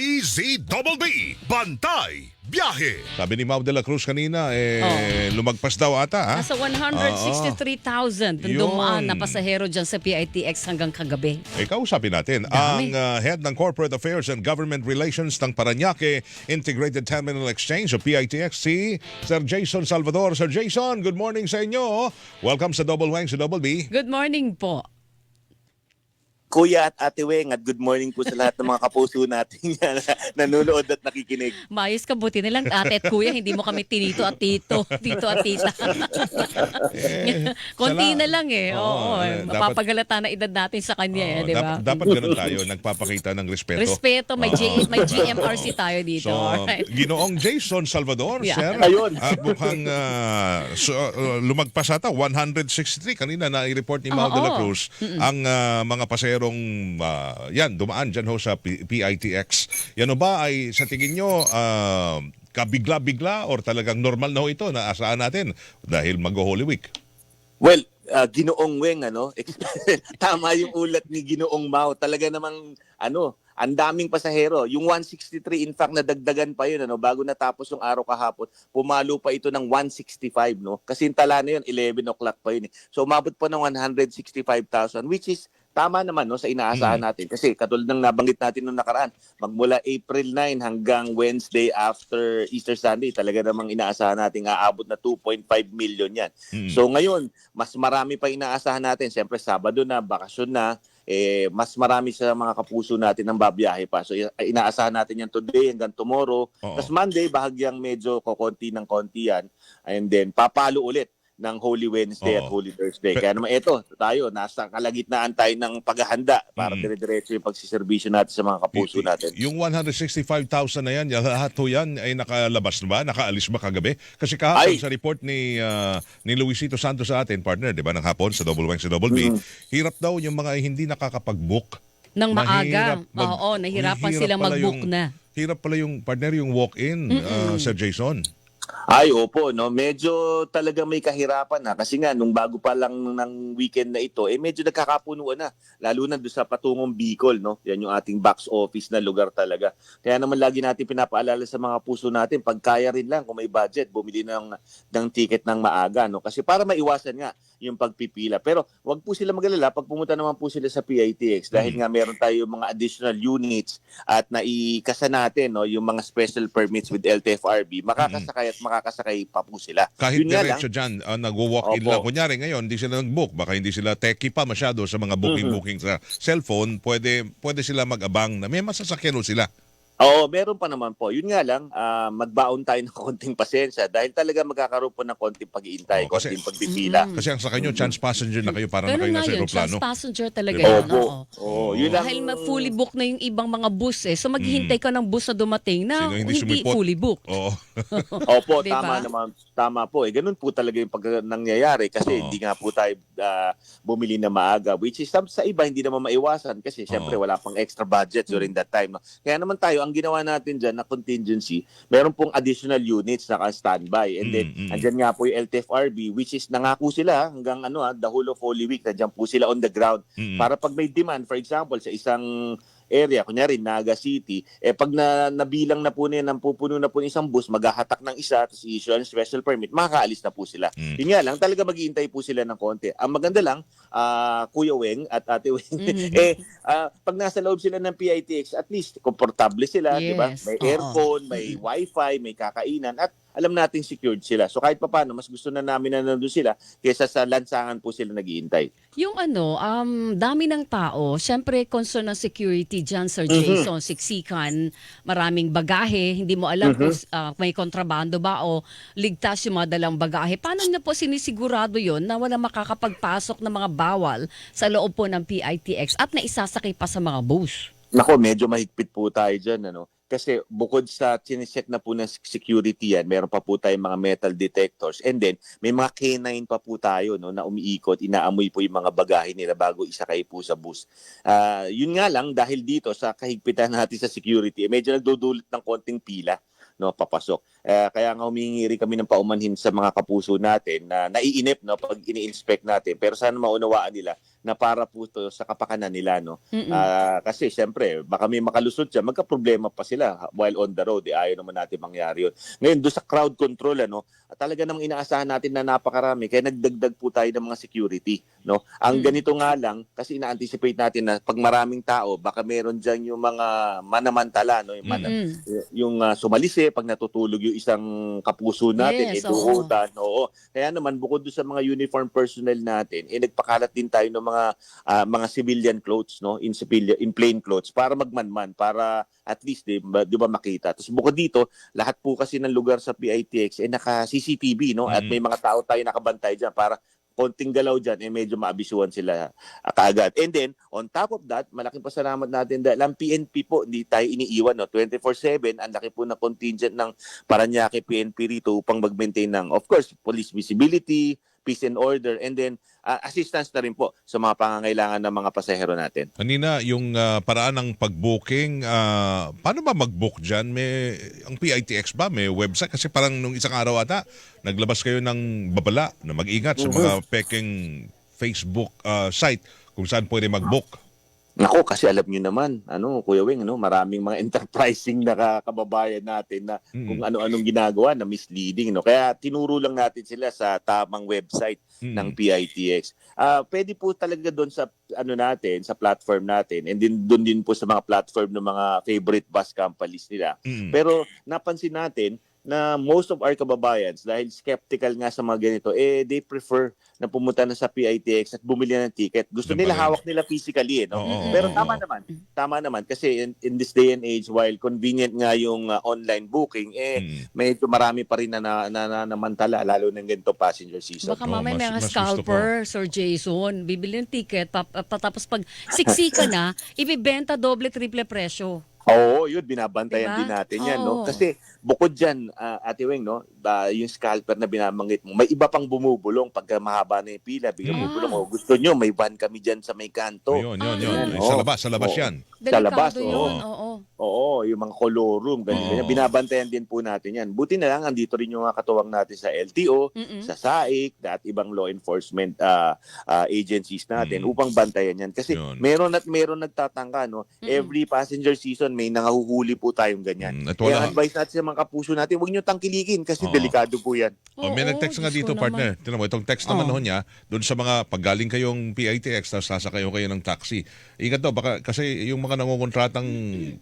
Easy Double B, Bantay, Biyahe. Sabi ni Mau de la Cruz kanina, eh, lumagpas daw ata. Ha? Nasa 163,000 Yun. dumaan na pasahero dyan sa PITX hanggang kagabi. Eh, kausapin natin ang Dami. uh, head ng Corporate Affairs and Government Relations ng Paranaque Integrated Terminal Exchange o PITX, si Sir Jason Salvador. Sir Jason, good morning sa inyo. Welcome sa Double Wang sa Double B. Good morning po. Kuya at Ate Weng at good morning po sa lahat ng mga kapuso natin na nanonood at nakikinig. Mayos ka, buti na lang ate at kuya, hindi mo kami tinito at tito, tito at tita. Konti sala- na lang eh. Oo, Oo, eh, dapat- mapapagalata na edad natin sa kanya eh, Oo, di ba? dapat, dapat ganun tayo, nagpapakita ng respeto. Respeto, may, G- may GMRC tayo So, dito. Alright. ginoong Jason Salvador, Yeah. sir. Ayun. At mukhang ah, so, uh, lumagpas ata, 163. Kanina na-report ni Mau de la Oo. Cruz ang ah, mga paserong ah, yan, dumaan dyan ho sa PITX. Yan ho ba ay sa tingin nyo ah, kabigla-bigla or talagang normal na ho ito na asahan natin dahil mag-Holy Week? Well, uh, Ginoong Weng, ano, tama yung ulat ni Ginoong Mao. Talaga namang, ano, ang daming pasahero. Yung 163, in fact, nadagdagan pa yun, ano, bago natapos yung araw kahapon, pumalo pa ito ng 165, no? Kasi yung tala na yun, 11 o'clock pa yun. Eh. So, umabot pa ng 165,000, which is tama naman no sa inaasahan natin kasi katulad ng nabanggit natin nung nakaraan magmula April 9 hanggang Wednesday after Easter Sunday talaga namang inaasahan natin aabot na 2.5 million yan Mm. So ngayon, mas marami pa inaasahan natin. Siyempre, Sabado na, bakasyon na, eh, mas marami sa mga kapuso natin ang babiyahe pa. So inaasahan natin yan today hanggang tomorrow. Oo. Tapos Monday, bahagyang medyo kokonti ng konti yan. And then, papalo ulit ng Holy Wednesday at Oo. Holy Thursday. Kaya naman ito, tayo, nasa kalagitnaan tayo ng paghahanda para Mm. dire-diretso yung pagsiservisyo natin sa mga kapuso Y- natin. Yung 165,000 na yan, yung lahat ho yan ay nakalabas na ba? Nakaalis ba kagabi? Kasi kahapon Ay. sa report ni ah, ni Luisito Santos sa atin, partner, di ba, ng hapon sa Double Wang sa Double B, Mhm. hirap daw yung mga hindi nakakapag-book. Nang maaga. mag- Oo, nahirapan Hirap silang mag-book yung- na. Hirap pala yung partner, yung walk-in, ah, Sir Jason. Ay, opo, no. Medyo talaga may kahirapan na kasi nga nung bago pa lang ng weekend na ito, eh medyo nagkakapunuan na lalo na doon sa patungong Bicol, no. Yan yung ating box office na lugar talaga. Kaya naman lagi natin pinapaalala sa mga puso natin, pag kaya rin lang kung may budget, bumili ng ng ticket ng maaga, no. Kasi para maiwasan nga yung pagpipila. Pero wag po sila magalala pag pumunta naman po sila sa PITX dahil nga meron tayo mga additional units at naikasa natin no yung mga special permits with LTFRB makakasakay at makakasakay pa po sila. Kahit Yun nga lang, diretso dyan, ah, nag-walk-in Opo. lang. Kunyari ngayon, hindi sila nag-book. Baka hindi sila techie pa masyado sa mga booking-booking sa cellphone. Pwede, pwede sila mag-abang na may masasakyan sila. Oo, meron pa naman po. Yun nga lang, ah, magbaon tayo ng konting pasensya dahil talaga magkakaroon po ng konting pag-iintay, Oo, kasi- konting pagpipila. Mm. Kasi ang sa kanyo, chance passenger na kayo para na Ganun kayo nga nasa yun, chance aeroplano. passenger talaga Diba? yun. Opo. oo. Oo, yun lang. Dahil fully book na yung ibang mga bus eh. So maghihintay ka ng bus na dumating na Sino hindi hindi, sumipot? fully booked. Oo. Opo, Diba? tama naman. Tama po. Eh, ganun po talaga yung pag nangyayari kasi Oo. hindi nga po tayo ah, bumili na maaga. Which is sa, sa iba, hindi naman maiwasan kasi syempre Oo. wala pang extra budget during that time. No? Kaya naman tayo, ang ginawa natin dyan na contingency, meron pong additional units na standby. And then, Mm, mm. andyan nga po yung LTFRB, which is nangako sila hanggang ano, ah, the whole of Holy Week, nandiyan po sila on the ground. Mm. Para pag may demand, for example, sa isang area, kunyari Naga City, eh pag na, nabilang na po niya ng pupuno na po ng isang bus, maghahatak ng isa, tapos issue ng special permit, makakaalis na po sila. Mm. Yun nga lang, talaga maghihintay po sila ng konti. Ang maganda lang, ah, Kuya Weng at Ate Weng, Mhm. eh, ah, pag nasa loob sila ng PITX, at least komportable sila, di ba? Yes, May oo. aircon, may wifi, may kakainan, at alam nating secured sila. So kahit papaano, mas gusto na namin na nandun sila kaysa sa lansangan po sila naghihintay. Yung ano, um, dami ng tao, syempre concern ng security dyan, Sir Mhm. Jason, siksikan, maraming bagahe, hindi mo alam kung uh, may kontrabando ba o ligtas yung mga dalang bagahe. Paano na po sinisigurado yon na wala makakapagpasok ng mga bawal sa loob po ng PITX at naisasakay pa sa mga bus? Nako, medyo mahigpit po tayo dyan. Ano? Kasi bukod sa chinecheck na po ng security yan, meron pa po tayong mga metal detectors. And then, may mga canine pa po tayo no, na umiikot, inaamoy po yung mga bagahe nila bago isakay po sa bus. Ah, yun nga lang, dahil dito sa kahigpitan natin sa security, eh, medyo nagdudulot ng konting pila no papasok. Eh, kaya nga humingi rin kami ng paumanhin sa mga kapuso natin na naiinip no pag ini-inspect natin pero sana maunawaan nila na para po to sa kapakanan nila no. Ah, kasi syempre, baka may makalusot siya, magka-problema pa sila while on the road. Eh, ayaw naman natin mangyari yun. Ngayon, doon sa crowd control, ano, talaga namang inaasahan natin na napakarami. Kaya nagdagdag po tayo ng mga security. No? Ang Mm. ganito nga lang, kasi ina-anticipate natin na pag maraming tao, baka meron dyan yung mga manamantala. No? Yung, mana- Mm-mm. yung ah, sumalisi, pag natutulog yung isang kapuso natin, Yes, ito oo. Kaya naman, bukod doon sa mga uniform personnel natin, eh, nagpakalat din tayo ng mga ah, mga civilian clothes, no? In civilian, in plain clothes, para magmanman, para at least, di ba, di ba makita. Tapos bukod dito, lahat po kasi ng lugar sa PITX, eh, naka-CCTV, no? At Mm. may mga tao tayo nakabantay dyan para konting galaw dyan, eh medyo maabisuhan sila ah, kaagad. And then, on top of that, malaking pasalamat natin dahil ang PNP po, hindi tayo iniiwan. No? 24-7, ang laki po na contingent ng Paranaque PNP rito upang mag-maintain ng, of course, police visibility, peace and order, and then ah, assistance na rin po sa mga pangangailangan ng mga pasahero natin. Kanina, yung ah, paraan ng pag-booking, ah, paano ba mag-book dyan? May, ang PITX ba? May website? Kasi parang nung isang araw ata, naglabas kayo ng babala na mag-ingat sa mga peking Facebook ah, site kung saan pwede mag-book. Nako, kasi alam niyo naman, ano, Kuya Wing, ano, maraming mga enterprising na ka- kababayan natin na Mm. kung ano-anong ginagawa na misleading, no. Kaya tinuro lang natin sila sa tamang website Mm. ng PITX. Ah, pwede po talaga doon sa ano natin, sa platform natin and then doon din po sa mga platform ng mga favorite bus companies nila. Mm. Pero napansin natin na most of our kababayans dahil skeptical nga sa mga ganito eh they prefer na pumunta na sa PITX at bumili ng ticket. Gusto nila pa hawak nila physically eh, no? Oo, Pero tama naman. Tama naman kasi in, in this day and age while convenient nga yung uh, online booking eh Mm. medyo marami pa rin na, na, na, na namantala lalo ng ganito passenger season. Baka mamaya may mga scalper, Sir Jason. Bibili ng ticket, pap- patapos pag siksika na, ibibenta doble, triple presyo. Oo, yun, binabantayan Diba? din natin yan, no? Oo. Kasi bukod dyan, ah, Ate Weng, no, ba, yung scalper na binabanggit mo, may iba pang bumubulong pagka mahaba na yung pila, biglang Mm. bubulong, oh, gusto nyo, may van kami dyan sa may kanto. Ayun, yun, yun. Yan. Sa labas, sa labas Oo. yan. Sa labas, Delikado oo. yun, oo. Oo, yung mga color room, ganyan, Oo. ganyan. Binabantayan din po natin yan. Buti na lang, andito rin yung mga katuwang natin sa LTO, Mm-mm. sa SAIC, at ibang law enforcement ah, ah, agencies natin Mm. upang bantayan yan. Kasi Yun. meron at meron nagtatangka, no? Mm-mm. Every passenger season, may nangahuhuli po tayong ganyan. Mm, At Kaya wala, advice natin sa mga kapuso natin, huwag nyo tangkilikin kasi Oo. delikado po yan. Oh, may Oo, nag-text nga dito, ko naman. partner. Tinan mo, itong text naman Oo. ho niya, doon sa mga paggaling kayong PITX, tapos sasakayo kayo ng taxi. Ingat daw, baka, kasi yung mga nangungontratang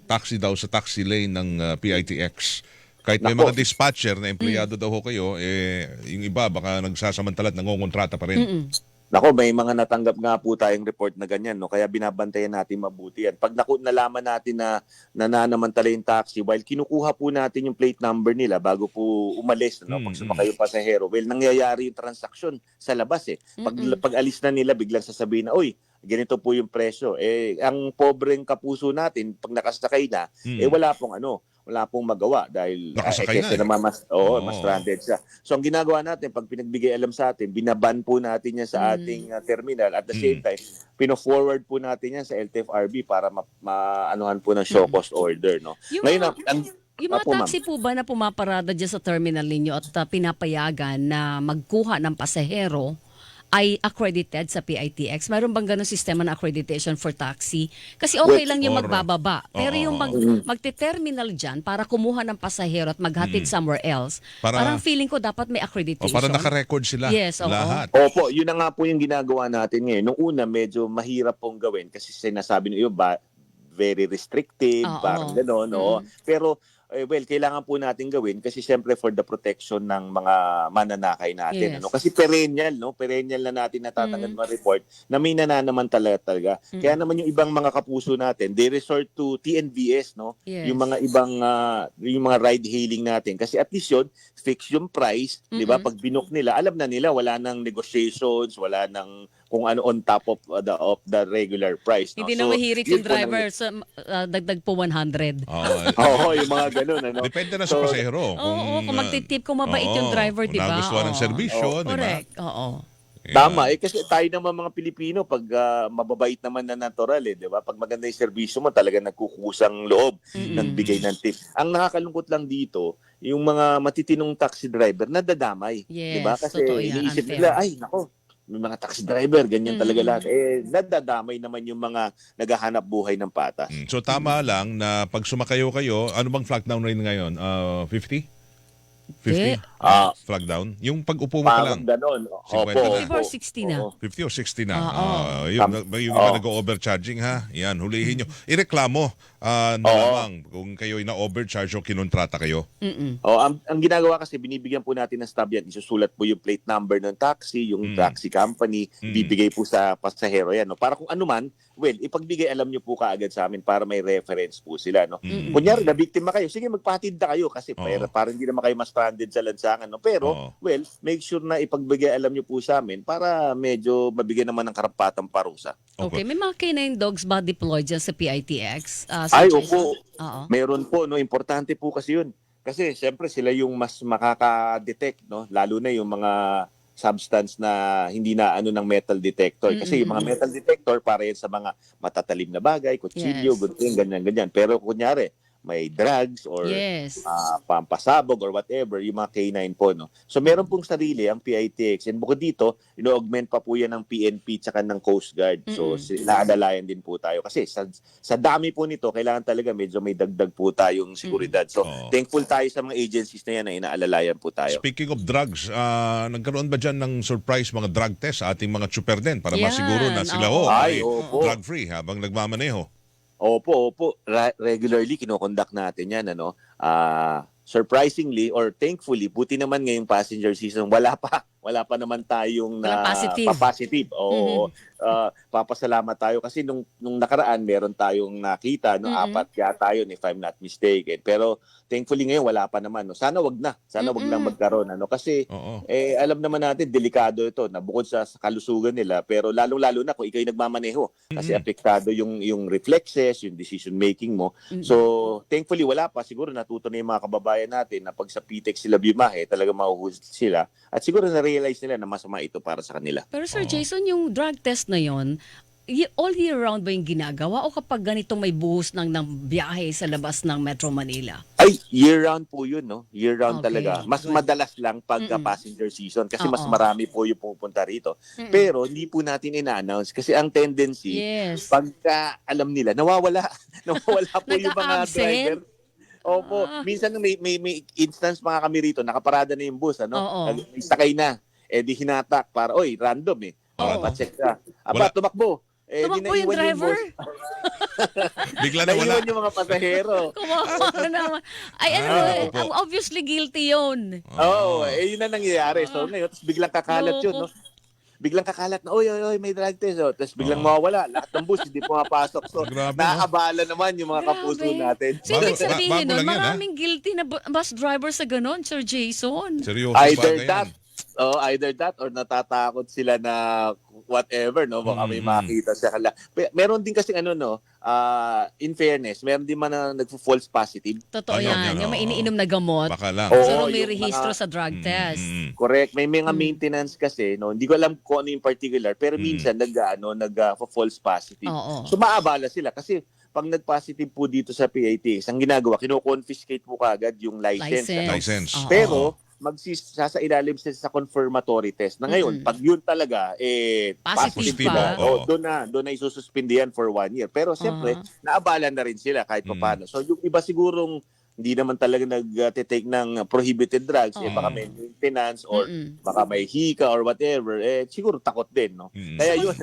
taxi daw sa taxi lane ng uh, PITX, kahit may Nako. mga dispatcher na empleyado daw ho kayo, eh, yung iba baka nagsasamantala at nangungontrata pa rin. Mm-mm. Nako, may mga natanggap nga po tayong report na ganyan, no? Kaya binabantayan natin mabuti yan. Pag naku, nalaman natin na nananamantala yung taxi, while kinukuha po natin yung plate number nila bago po umalis, no? Pag Mm, sumakay yung pasahero, well, nangyayari yung transaction sa labas, eh. Pag, pag alis na nila, biglang sasabihin na, uy, ganito po yung presyo. Eh, ang pobreng kapuso natin, pag nakasakay na, Mm. eh wala pong ano, wala pong magawa dahil Nakasakay ah, na eh. naman mas, oo, Oo. mas stranded siya. So ang ginagawa natin, pag pinagbigay alam sa atin, binaban po natin yan sa Mm. ating ah, terminal. At the same Mm. time, pino-forward po natin yan sa LTFRB para ma- maanuhan po ng show Mm. cost order. No? Yung Ngayon, ang, ang, yung mga Apo, taxi po ba na pumaparada dyan sa terminal ninyo at uh, pinapayagan na magkuha ng pasahero ay accredited sa PITX? Mayroon bang ganun sistema na accreditation for taxi? Kasi okay lang yung or- magbababa. Pero yung mag, oo. magte-terminal dyan para kumuha ng pasahero at maghatid somewhere else, Mm. Para- parang feeling ko dapat may O accreditation. para naka-record sila Yes, oo. lahat. Opo, yun na nga po yung ginagawa natin ngayon. Nung una, medyo mahirap pong gawin kasi sinasabi niyo ba very restrictive, Oo. parang gano'n. oo. Mm. Pero, eh, well, kailangan po natin gawin kasi siyempre for the protection ng mga mananakay natin. Yes. Ano? Kasi perennial, no? Perennial na natin natatanggap Mm. mga report na may nananaman talaga. talaga. Mm. Kaya naman yung ibang mga kapuso natin, they resort to TNVS, no? Yes. Yung mga ibang, ah, yung mga ride hailing natin. Kasi at least yun, fix yung price, di ba? Pag binook nila, alam na nila, wala nang negotiations, wala nang kung ano on top of uh, the of the regular price. No? Hindi So, na mahirit yun yung po driver sa uh, dagdag po 100. Oo. Oo, yung mga ganun. Ano? Depende na sa So, pasahero. Oo, kung ah, magtitip, kung mabait oo, yung driver, kung di ba? nagustuhan ng serbisyo, di ba? Correct, oo. Yan. Tama, eh kasi tayo naman mga Pilipino, pag ah, mababait naman na natural, eh, di ba? Pag maganda yung serbisyo mo, talaga nagkukusang loob Mm-mm. ng bigay ng tip. Ang nakakalungkot lang dito, yung mga matitinong taxi driver, nadadamay. Yes, di ba? Kasi iniisip nila, ay, nako, may mga taxi driver, ganyan Mm. talaga lahat. Eh, nadadamay naman yung mga naghahanap buhay ng patas. Mm. So tama lang na pag sumakayo kayo, ano bang flag down rate ngayon? Uh, 50? 50? Ah, Flag down? Yung pag-upo mo pa parang lang. ganon. 50 Opo, na. opo. 50 or 60 na? Oo. 50 o 60 na. Oo. Ah, yung, Tam- yung Oo. iba nag-overcharging ha. Yan, hulihin nyo. Ireklamo ah, na Oo. lamang kung kayo na-overcharge o kinontrata kayo. Mm-mm. Oh, ang, ang ginagawa kasi binibigyan po natin ng stub yan. Isusulat po yung plate number ng taxi, yung Mm. taxi company, Mm. bibigay po sa pasahero yan. No? Para kung ano man, well, ipagbigay alam nyo po kaagad sa amin para may reference po sila. No? Mm. Kunyari, na biktima kayo, sige magpatid na kayo kasi Oo. para, para hindi naman kayo mas stranded sa lansangan. No? Pero, Oo. well, make sure na ipagbigay alam nyo po sa amin para medyo mabigyan naman ng karapatang parusa. Okay, may mga canine dogs ba deployed dyan sa PITX? Ah, Sir Ay, opo. Oo. Meron po, no, importante po kasi yun. Kasi siyempre sila yung mas makaka-detect, no? Lalo na yung mga substance na hindi na ano ng metal detector. Kasi yung mga metal detector para yan sa mga matatalim na bagay, kutsilyo, Yes. gunting, ganyan, ganyan. Pero kunyari, may drugs or Yes. ah, pampasabog or whatever, yung mga K9 po. No? So meron pong sarili ang PITX. And bukod dito, ino-augment pa po yan ng PNP tsaka ng Coast Guard. So Mm-mm. si- naaalalayan din po tayo. Kasi sa, sa dami po nito, kailangan talaga medyo may dagdag po tayong seguridad. So Oo. thankful tayo sa mga agencies na yan na inaalalayan po tayo. Speaking of drugs, ah, nagkaroon ba dyan ng surprise mga drug test sa ating mga chuper din para Yan, masiguro na sila ho oo. ay Ay, opo. drug-free habang nagmamaneho? Opo, opo. Regularly kinokonduct natin yan. Ano? Ah, surprisingly or thankfully, buti naman ngayong passenger season, wala pa. Wala pa naman tayong na positive. pa-positive. Oo. Ah, papasalamat tayo kasi nung, nung nakaraan meron tayong nakita, no, Mhm. apat yata yun if I'm not mistaken. Pero thankfully ngayon wala pa naman. No. Sana wag na. Sana wag lang Mm-mm. magkaroon. Ano? Kasi Oo. eh, alam naman natin, delikado ito na bukod sa, sa kalusugan nila, pero lalong-lalo na kung ikaw yung nagmamaneho. Kasi Mhm. apektado yung, yung reflexes, yung decision making mo. Mm-mm. So, thankfully, wala pa. Siguro natuto na yung mga kababayan natin na pag sa PTEX sila bimahe, talaga mahuhusay sila. At siguro na-realize nila na masama ito para sa kanila. Pero Sir Oo. Jason, yung drug test na yon, y- all year round ba yung ginagawa o kapag ganito may buhos ng, ng biyahe sa labas ng Metro Manila? Ay, year-round po yun, no? Year-round Okay, talaga. Mas good. madalas lang pagka Mm-mm. passenger season kasi mas Oo. marami po yung pupunta rito. Mm-mm. Pero hindi po natin ina-announce kasi ang tendency, Yes. pagka alam nila, nawawala. nawawala po yung mga Nagka-absent? driver. Opo. Ah. Minsan may, may, may instance mga kami rito, nakaparada na yung bus, ano? Oo. Nag- May sakay na. Eh di hinatak para, oy, random eh. Oo. Pacheck ka. Aba, Wala. tumakbo. Eh, di Tumakbo yung naiwan driver? bus. Bigla na wala. Naiwan yung mga pasahero. Kawawa naman. Ay, ano, Ah, eh, opo. obviously guilty yun. Oo, oh, eh yun na nangyayari. So ngayon, tapos biglang kakalat yun, no? Biglang kakalat na, oy, oy, oy, may drug test. Oh. Tapos biglang Oo. mawawala. Lahat ng bus, hindi pumapasok. So, Grabe, no? naman yung mga kapuso Grabe. natin. So, ibig sabihin ba- bago nun, lang ha? maraming guilty na bu- bus driver sa ganon, Sir Jason. Seryoso Either bagay that, yan. Oh, either that or natatakot sila na whatever, no? Baka may Mm. makita sa kala. Pe- Meron din kasi ano, no? ah, in fairness, meron din man na nagfo-false positive. Totoo Ayun, yan. yan, yung may oo. iniinom na gamot. Baka lang. Oo. Pero may yung rehistro mga- sa drug Mm, test. mm, mm. Correct. May mga Mm. maintenance kasi, no? Hindi ko alam kung ano yung particular, pero Mm. minsan nag ano, nag ah, false positive. Oo. So maabala sila kasi pag nag-positive po dito sa PATX, ang ginagawa, kino-confiscate po kagad yung license. License. ano? License. Oo. Pero magsasa ilalim sila sa confirmatory test. Na ngayon, Mm-mm. pag yun talaga eh Positive pa. na, Oo. oh, doon na doon na isususpindihan for one year. Pero siyempre, Ah. naabala na rin sila kahit Mm. paano. So yung iba sigurong hindi naman talaga nag-take ng prohibited drugs, eh Oo. baka may maintenance or Mm-mm. baka may hika or whatever, eh siguro takot din, no? Mm. Kaya yun,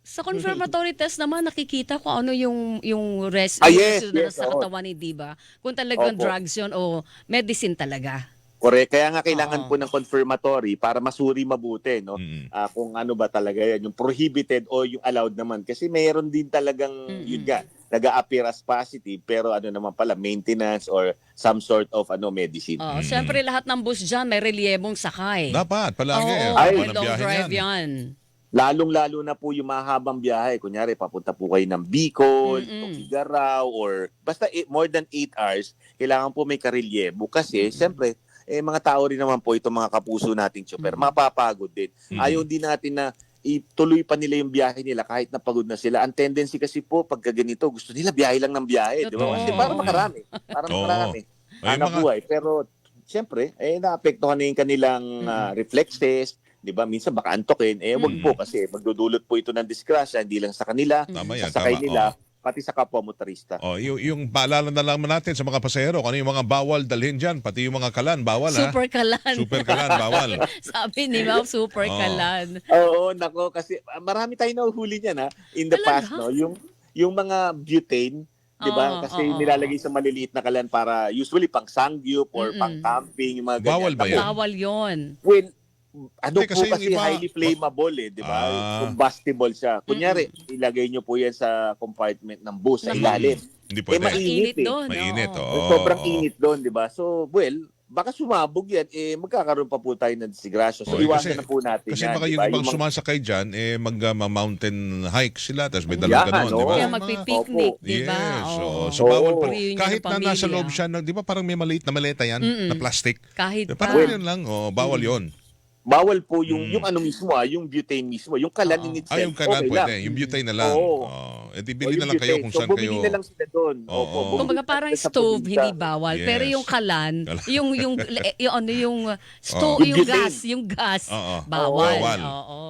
Sa confirmatory test naman, nakikita ko ano yung yung res Ah, yes, yes, sa katawan ni Diba. Kung talagang Opo. drugs yun o medicine talaga. Correct. Kaya nga kailangan Oo. po ng confirmatory para masuri mabuti, no? Mm. ah, kung ano ba talaga yan, yung prohibited o yung allowed naman. Kasi mayroon din talagang, Mm-mm. yun nga, nag-a-appear as positive, pero ano naman pala, maintenance or some sort of ano medicine. Oh, Mm. syempre lahat ng bus diyan may reliyebong sakay. Dapat, palagi. Oo, Ay, may long drive yan. Lalong-lalo na po yung mahabang biyahe. Kunyari, papunta po kayo ng Bicol, Mm-mm. Tugigaraw, or basta eight- more than 8 hours, kailangan po may karelyebo. Kasi, Mm-mm. siyempre, eh, mga tao rin naman po itong mga kapuso nating chopper. Mm. Mapapagod din. Mm. Ayaw din natin na ituloy pa nila yung biyahe nila kahit napagod na sila. Ang tendency kasi po, pagka ganito, gusto nila biyahe lang ng biyahe. Di ba? Kasi para makarami. Para makarami. Hanap mga- buhay. Pero, siyempre, eh, naapektuhan na yung kanilang ah, reflexes, di ba? Minsan baka antokin, eh wag Mm. po kasi magdudulot po ito ng disgrasya hindi lang sa kanila, Tama yan, sa sakay tama. nila, Oo. Pati sa kapwa motorista. Oh, yung, yung paalala na lang natin sa mga pasahero, kung ano yung mga bawal dalhin dyan, pati yung mga kalan, bawal ha? Super kalan. Super kalan, bawal. Sabi ni Ma'am, super Oo. kalan. Oo, nako kasi ah, marami tayong nahuhuli niyan ha in the Talaga? past no, yung yung mga butane 'di ba? Oo, kasi oo, nilalagay sa maliliit na kalan para usually pang sangyup or Mm-mm. pang camping, yung mga ganyan. Bawal ba yan? Bawal yon. When ano Hindi, po kasi kasi, yung iba- highly flammable eh, 'di ba? Ah. Combustible siya. Kunyari, ilagay niyo po yan sa compartment ng bus sa ilalim. Hindi Eh, pwede. mainit Mainit eh. doon. Mainit, oo. oo. Sobrang init doon, 'di ba? So, well, baka sumabog yan, eh magkakaroon pa po tayo ng disgrasya. So, Oo, iwasan kasi- na po natin Kasi yan. baka di yung ba? ibang mga- sumasakay dyan, eh mag-mountain hike sila, tapos may dalang Yan, ganon, di ba? oo. Kaya Mga- magpipiknik, Opo. di ba? Yes, Oo. So, Oo. bawal pa. Reunion ng Kahit na nasa pamilya. loob siya, na- di ba parang may maliit na maleta yan, Mm-mm. na plastic? Kahit pa. Parang yun lang, oh, bawal yon. Bawal po yung Mm. yung ano mismo ah, yung butane mismo, yung kalan Oo. in itself. Ah, yung kanan okay pwede, lang. yung butane na lang. Oo. Oh. Eh di O, bili yung na lang kayo butane. kung so, saan bumili kayo. na lang sila doon. Oo. Bumili Kumbaga parang sila sa stove probinsya. hindi bawal, Yes. pero yung kalan, Kalan. yung yung yung ano yung stove, Oo. yung Yung butane. gas, yung gas, Oo. bawal. Bawal. Oo.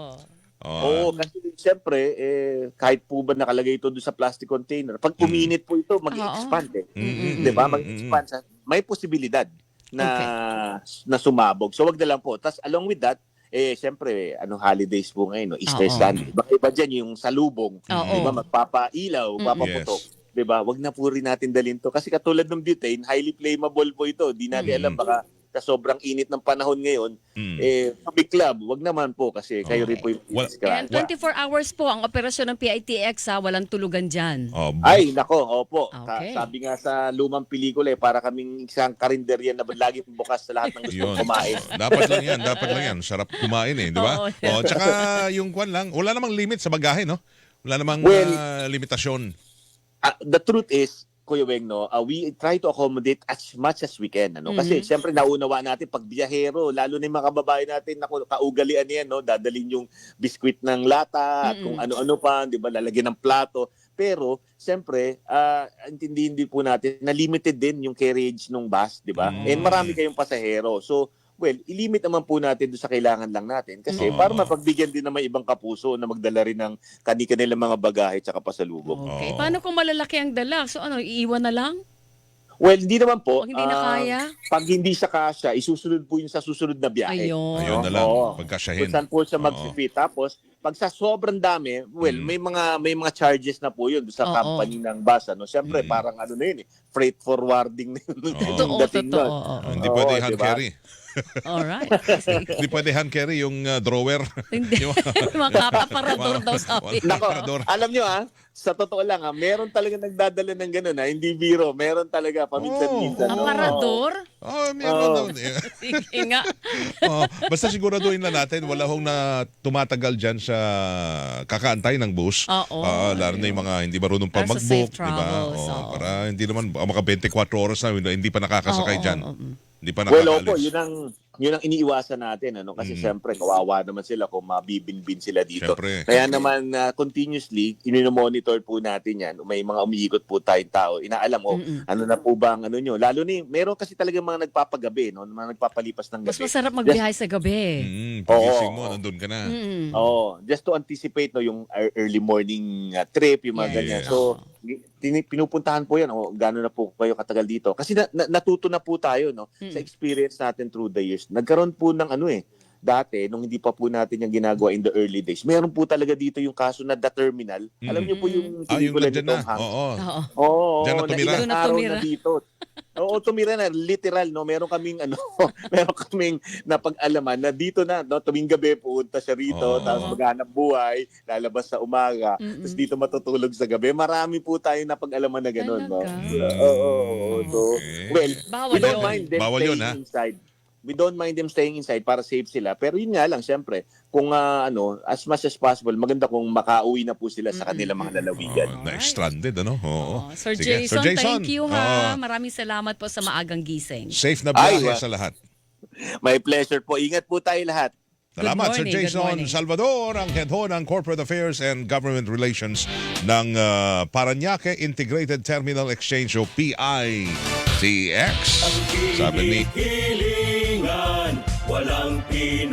Oh. Oo, kasi siyempre, eh, kahit po ba nakalagay ito doon sa plastic container, pag Mm. uminit po ito, mag-expand eh. Mm-mm. Di ba? Mm-mm. Mag-expand. sa- May posibilidad na na sumabog. So, wag na lang po. Tapos, along with that, eh, siyempre, ano, holidays po ngayon, no? Easter Oo. Sunday. Baka iba dyan yung salubong. Oo. Di ba? Magpapailaw, Mm. papaputok. Yes. 'di ba? Wag na po rin natin dalhin to kasi katulad ng butane, highly flammable po ito. Di natin Mm. alam baka sa sobrang init ng panahon ngayon, Mm. eh club, wag naman po kasi kayo rin po yung Wal- And disgrasya. 24 hours po ang operasyon ng PITX ha, walang tulugan dyan. Oh, Ay, nako, opo. Ka- Okay. sabi nga sa lumang pelikula, eh, para kaming isang karinderya na lagi bukas sa lahat ng gusto Yun. kumain. dapat lang yan, dapat lang yan. Sarap kumain eh, di ba? Oo. Oh, tsaka yung kwan lang, wala namang limit sa bagahe, no? Wala namang Well- ah, limitasyon. Ah, the truth is, Kuya Weng, no, ah, we try to accommodate as much as we can. Ano? Kasi Mhm. siyempre naunawa natin pag biyahero, lalo na yung mga kababayan natin, naku, kaugalian yan, no? dadalhin yung biskwit ng lata at Mhm. kung ano-ano pa, di ba, lalagyan ng plato. Pero, siyempre, ah, intindihin din po natin na limited din yung carriage ng bus, di ba? Mm. And marami kayong pasahero. So, well, ilimit naman po natin doon sa kailangan lang natin. Kasi Oo. para mapagbigyan din naman ibang kapuso na magdala rin ng kani-kanilang mga bagahe at pasalubong. Okay. Oo. Paano kung malalaki ang dala? So ano, iiwan na lang? Well, hindi naman po. Pag hindi na Ah, kaya? Pag hindi siya kasya, isusunod po yung sa susunod na biyahe. Ayun. Ayun na lang, Oo. pagkasyahin. Kung saan po siya Oo. mag-fit. Tapos, pag sa sobrang dami, well, Mm. may mga may mga charges na po yun sa Oo. company ng bus. Ano? Siyempre, Mm. parang ano na yun eh, freight forwarding na yun. Oo. Totoo, dating totoo. nun. oo. Hindi Oo, pwede hand carry. Alright. Hindi pwede hand carry yung ah, drawer. Hindi. Yung- mga kapaparador daw sabi. Nako, alam nyo ah, sa totoo lang ah, meron talaga nagdadala ng gano'n ah, hindi biro, meron talaga paminsan-minsan. no? Aparador? Oh, meron Oo. daw. Sige nga. Oh, basta siguraduhin na natin wala hong na tumatagal dyan sa kakaantay ng bus. Oo. Ah, lalo na yung mga hindi marunong pa Para sa mag-book, safe di ba? travels, Oh, para hindi naman maka 24 oras na hindi pa nakakasakay Oo, dyan. oo. Hindi pa Well, nakakaalis. opo, yun ang yun ang iniiwasan natin ano kasi Mm. syempre kawawa naman sila kung mabibinbin sila dito. Siyempre. Kaya naman uh, continuously ino-monitor po natin 'yan. May mga umiikot po tayong tao. Inaalam oh, Mm-mm. ano na po ba ang ano nyo. Lalo ni meron kasi talaga mga nagpapagabi no, mga nagpapalipas ng Mas gabi. masarap magbiyahe sa gabi. Mm, pagising Oo, mo, oo. nandun ka na. Mm. Oh, just to anticipate no yung ear- early morning uh, trip, yung mga Yes. ganyan. So, pinupuntahan po 'yan. Oh, gaano na po kayo katagal dito? Kasi na, na- natuto na po tayo no Mm. sa experience natin through the years. Nagkaroon po ng ano eh dati nung hindi pa po natin yung ginagawa in the early days. Meron po talaga dito yung kaso na The Terminal. Alam Mm. niyo po yung Ah, yung ni na. Tom Hanks. Oo. Oo. Oo, Diyan na tumira. ilang Doon na araw tumira. na dito. Oo, tumira na literal no. Meron kaming ano, meron kaming napag-alaman na dito na no, tuwing gabi pupunta siya rito, Oo. tapos maghanap buhay, lalabas sa umaga, Mm-mm. tapos dito matutulog sa gabi. Marami po tayong napag-alaman na gano'n, no. Oo, oo, oo. Well, Bawal we don't yun. mind them Bawal staying yun, ha? inside. We don't mind them staying inside para safe sila. Pero yun nga lang, syempre, kung ah, ano, as much as possible, maganda kung makauwi na po sila sa kanilang mga lalawigan. Oh, na-stranded, ano? Oo. Oh, Sir, Sige. Jason, Sir Jason, thank you ha. Maraming salamat po sa maagang gising. Safe na Ay, biyahe wa- sa lahat. My pleasure po. Ingat po tayo lahat. Salamat, Sir morning, good Jason morning. Salvador, ang head ho ng Corporate Affairs and Government Relations ng uh, Paranaque Integrated Terminal Exchange o PITX. Sabi ni walang. Protect